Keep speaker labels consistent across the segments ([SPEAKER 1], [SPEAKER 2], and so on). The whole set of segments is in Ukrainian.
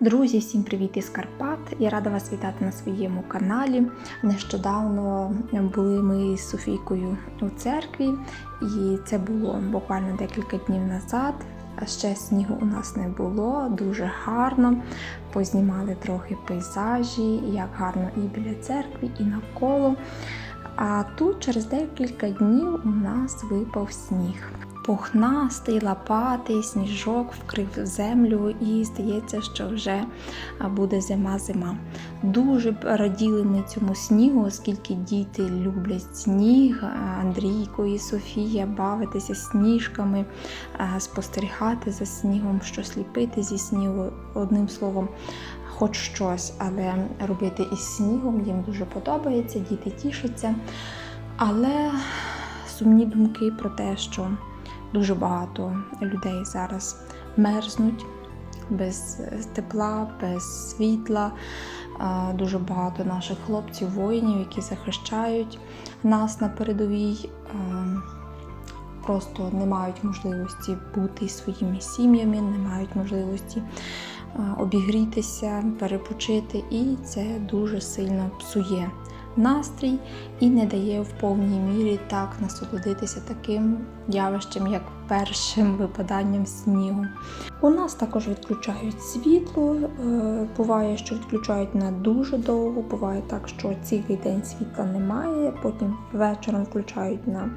[SPEAKER 1] Друзі, всім привіт із Карпат! Я рада вас вітати на своєму каналі. Нещодавно були ми з Софійкою у церкві, і це було буквально декілька днів назад. Ще снігу у нас не було, дуже гарно. Познімали трохи пейзажі, як гарно і біля церкви, і навколо. А тут через декілька днів у нас випав сніг. Пухнастий, лопатий, сніжок вкрив землю, і здається, що вже буде зима-зима. Дуже раділи ми цьому снігу, оскільки діти люблять сніг. Андрійко і Софія бавитися сніжками, спостерігати за снігом, щось ліпити зі снігу. Одним словом, хоч щось, але робити із снігом їм дуже подобається, діти тішаться. Але сумні думки про те, що дуже багато людей зараз мерзнуть без тепла, без світла. Дуже багато наших хлопців, воїнів, які захищають нас на передовій, просто не мають можливості бути своїми сім'ями, не мають можливості обігрітися, перепочити, і це дуже сильно псує настрій і не дає в повній мірі так насолодитися таким явищем, як першим випаданням снігу. У нас також відключають світло. е, Буває, що відключають на дуже довго, буває так, що цілий день світла немає, потім вечором включають на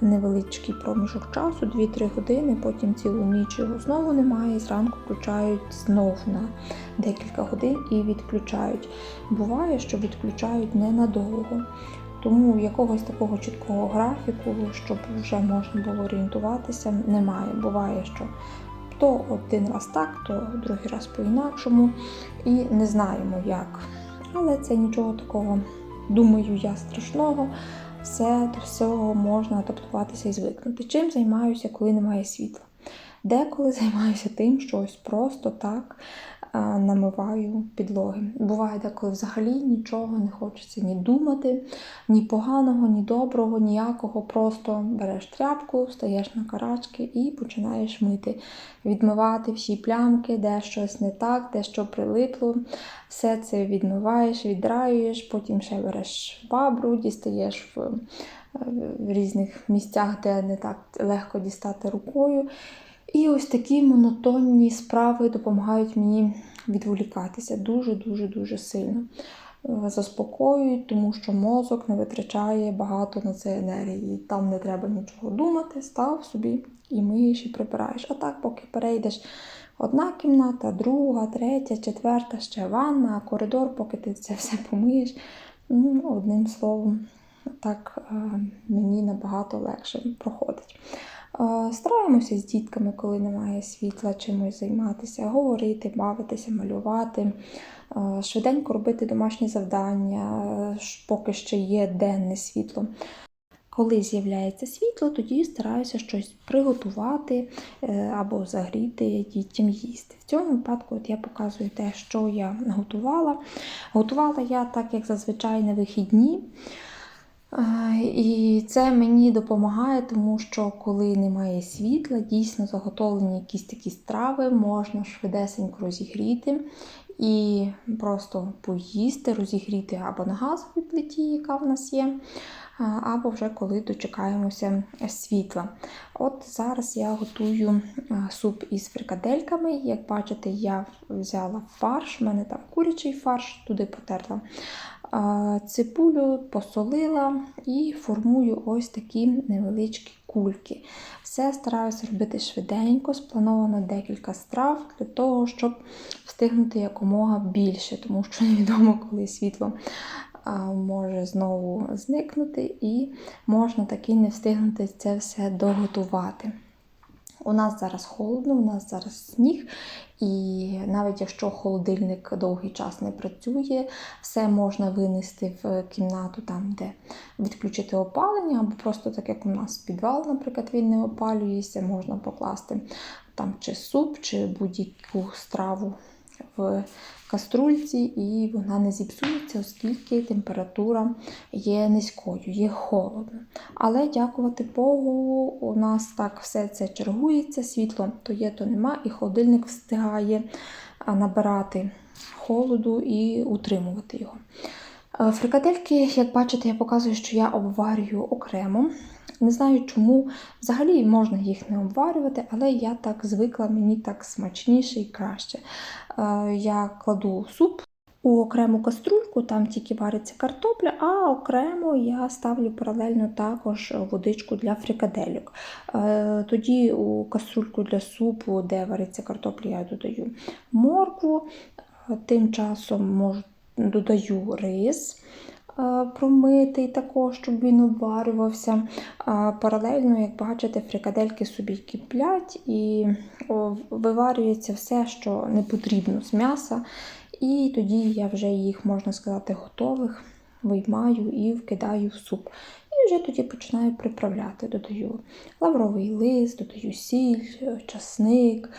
[SPEAKER 1] невеличкий проміжок часу, 2-3 години, потім цілу ніч його знову немає, і зранку включають знову на декілька годин і відключають. Буває, що відключають ненадовго. Тому якогось такого чіткого графіку, щоб вже можна було орієнтуватися, немає. Буває, що то один раз так, то другий раз по-інакшому. І не знаємо як. Але це нічого такого, думаю, я страшного. Все до всього можна адаптуватися і звикнути. Чим займаюся, коли немає світла? Деколи займаюся тим, що ось просто так намиваю підлоги. Буває деколи взагалі нічого не хочеться ні думати, ні поганого, ні доброго, ніякого. Просто береш тряпку, стаєш на карачки і починаєш мити, відмивати всі плямки, де щось не так, де що прилипло. Все це відмиваєш, віддраюєш, потім ще береш бабру, дістаєш в, в різних місцях, де не так легко дістати рукою. І ось такі монотонні справи допомагають мені відволікатися дуже-дуже дуже сильно. Е, заспокоюють, тому що мозок не витрачає багато на це енергії. Там не треба нічого думати, став собі і миєш, і прибираєш. А так, поки перейдеш одна кімната, друга, третя, четверта, ще ванна, коридор, поки ти це все помиєш. Ну, Одним словом, так е, мені набагато легше проходить. Стараємося з дітками, коли немає світла, чимось займатися, говорити, бавитися, малювати, швиденько робити домашні завдання, поки ще є денне світло. Коли з'являється світло, тоді стараюся щось приготувати е, або загріти дітям їсти. В цьому випадку от я показую те, що я готувала. Готувала я так, як зазвичай на вихідні. І це мені допомагає, тому що коли немає світла, дійсно заготовлені якісь такі страви, можна швидесенько розігріти і просто поїсти, розігріти або на газовій плиті, яка в нас є, або вже коли дочекаємося світла. От зараз я готую суп із фрикадельками. Як бачите, я взяла фарш, в мене там курячий фарш, туди потерла цибулю посолила і формую ось такі невеличкі кульки. Все стараюся робити швиденько, сплановано декілька страв для того, щоб встигнути якомога більше, тому що невідомо, коли світло може знову зникнути, і можна таки не встигнути це все доготувати. У нас зараз холодно, у нас зараз сніг, і навіть якщо холодильник довгий час не працює, все можна винести в кімнату, там, де відключити опалення, або просто так як у нас підвал, наприклад, він не опалюється, можна покласти там чи суп, чи будь-яку страву в каструльці, і вона не зіпсується, оскільки температура є низькою, є холодно. Але, дякувати Богу, у нас так все це чергується, світло то є, то нема, і холодильник встигає набирати холоду і утримувати його. Е, Фрикадельки, як бачите, я показую, що я обварюю окремо. Не знаю, чому взагалі можна їх не обварювати, але я так звикла, мені так смачніше і краще. Е, Я кладу суп у окрему каструльку, там тільки вариться картопля, а окремо я ставлю паралельно також водичку для фрикадельок. Е, Тоді у каструльку для супу, де вариться картопля, я додаю моркву. Е, Тим часом додаю рис е, промитий також, щоб він обварювався. Паралельно, як бачите, фрикадельки собі киплять і виварюється все, що не потрібно з м'яса. І тоді я вже їх, можна сказати, готових виймаю і вкидаю в суп. І вже тоді починаю приправляти. Додаю лавровий лист, додаю сіль, часник.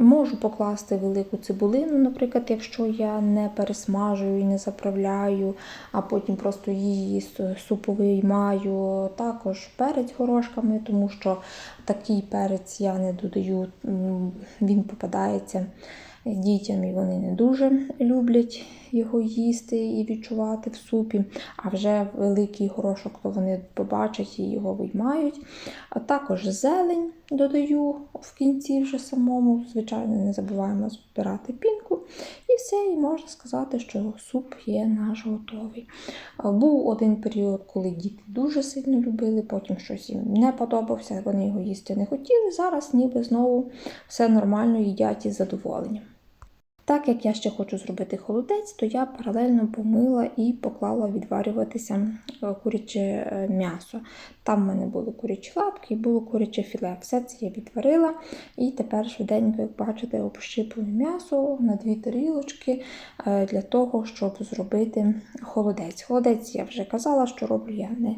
[SPEAKER 1] Можу покласти велику цибулину, наприклад, якщо я не пересмажую і не заправляю, а потім просто її супу виймаю. Також перець горошками, тому що такий перець я не додаю, він попадається дітям вони не дуже люблять його їсти і відчувати в супі. А вже великий горошок, то вони побачать і його виймають. А також зелень додаю в кінці вже самому. Звичайно, не забуваємо збирати пінку. І все, і можна сказати, що суп є наш готовий. Був один період, коли діти дуже сильно любили, потім щось їм не подобався, вони його їсти не хотіли. Зараз ніби знову все нормально їдять із задоволенням. Так як я ще хочу зробити холодець, то я паралельно помила і поклала відварюватися е, куряче е, м'ясо. Там в мене були курячі лапки і було куряче філе. Все це я відварила і тепер швиденько, як бачите, общипую м'ясо на дві тарілочки е, для того, щоб зробити холодець. Холодець я вже казала, що роблю я не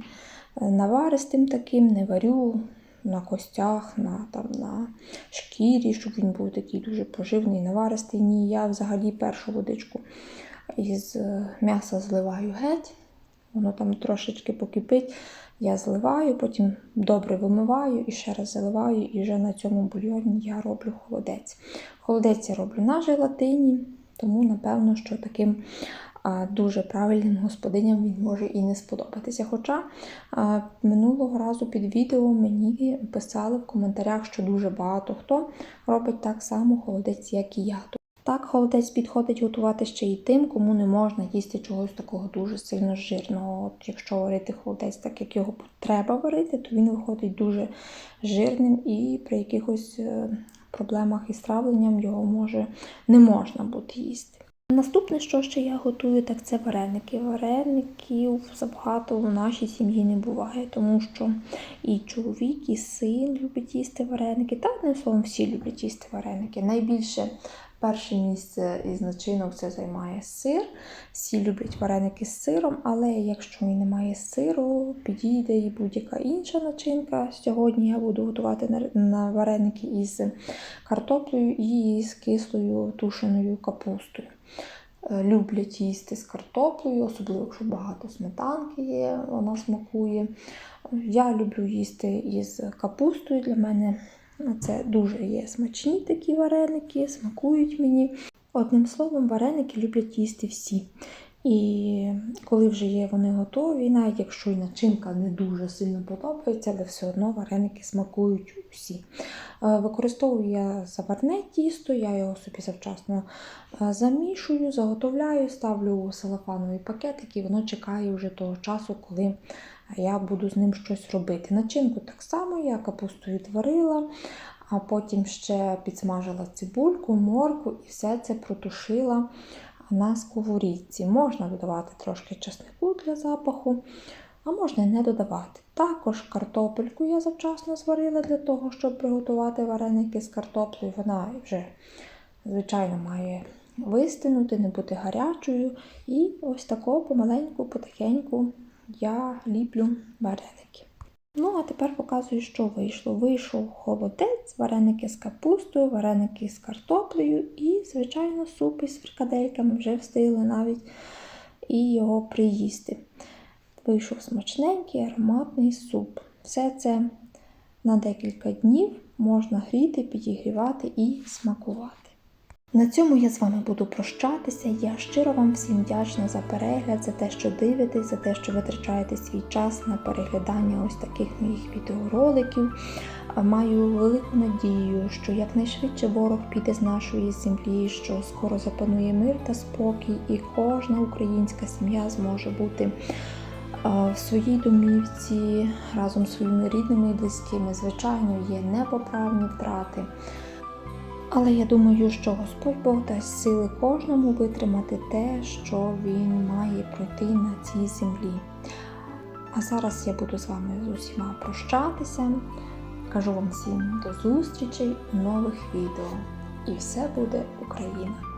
[SPEAKER 1] наваристим таким, не варю на костях, на, там, на шкірі, щоб він був такий дуже поживний, наваристий. Ні, я взагалі першу водичку із е, м'яса зливаю геть. Воно там трошечки покипить, я зливаю, потім добре вимиваю і ще раз заливаю, і вже на цьому бульйоні я роблю холодець. Холодець я роблю на желатині, тому, напевно, що таким дуже правильним господиням він може і не сподобатися. Хоча минулого разу під відео мені писали в коментарях, що дуже багато хто робить так само холодець, як і я. Так, холодець підходить готувати ще й тим, кому не можна їсти чогось такого дуже сильно жирного. От Якщо варити холодець, так як його треба варити, то він виходить дуже жирним і при якихось е, проблемах із травленням його може не можна буде їсти. Наступне, що ще я готую, так це вареники. Вареників забагато в нашій сім'ї не буває, тому що і чоловік, і син любить їсти вареники, та одним словом всі люблять їсти вареники. Найбільше перше місце із начинок це займає сир. Всі люблять вареники з сиром, але якщо немає сиру, підійде і будь-яка інша начинка. Сьогодні я буду готувати на вареники із картоплею і з кислою тушеною капустою. Е, Люблять їсти з картоплею, особливо якщо багато сметанки є, вона смакує. Я люблю їсти із капустою. Для мене це дуже є смачні такі вареники, смакують мені. Одним словом, вареники люблять їсти всі. І коли вже є вони готові, навіть якщо і начинка не дуже сильно подобається, але все одно вареники смакують усі. Е, Використовую я заварне тісто, я його собі завчасно е, замішую, заготовляю, ставлю у салафановий пакетик і воно чекає вже того часу, коли я буду з ним щось робити. Начинку так само я капусту відварила, а потім ще підсмажила цибульку, морку і все це протушила на сковорідці. Можна додавати трошки чеснику для запаху, а можна і не додавати. Також картопельку я завчасно зварила для того, щоб приготувати вареники з картоплею. Вона вже, звичайно, має вистинути, не бути гарячою. І ось тако помаленьку, потихеньку я ліплю вареники. Ну, а тепер показую, що вийшло. Вийшов холодець, вареники з капустою, вареники з картоплею і, звичайно, суп із фрикадельками вже встигли навіть і його приїсти. Вийшов смачненький, ароматний суп. Все це на декілька днів можна гріти, підігрівати і смакувати. На цьому я з вами буду прощатися. Я щиро вам всім вдячна за перегляд, за те, що дивитесь, за те, що витрачаєте свій час на переглядання ось таких моїх відеороликів. Маю велику надію, що якнайшвидше ворог піде з нашої землі, що скоро запанує мир та спокій, і кожна українська сім'я зможе бути в своїй домівці разом з своїми рідними і близькими. Звичайно, є непоправні втрати. Але я думаю, що Господь Бог дасть сили кожному витримати те, що він має пройти на цій землі. А зараз я буду з вами з усіма прощатися. Кажу вам всім до зустрічей у нових відео. І все буде Україна!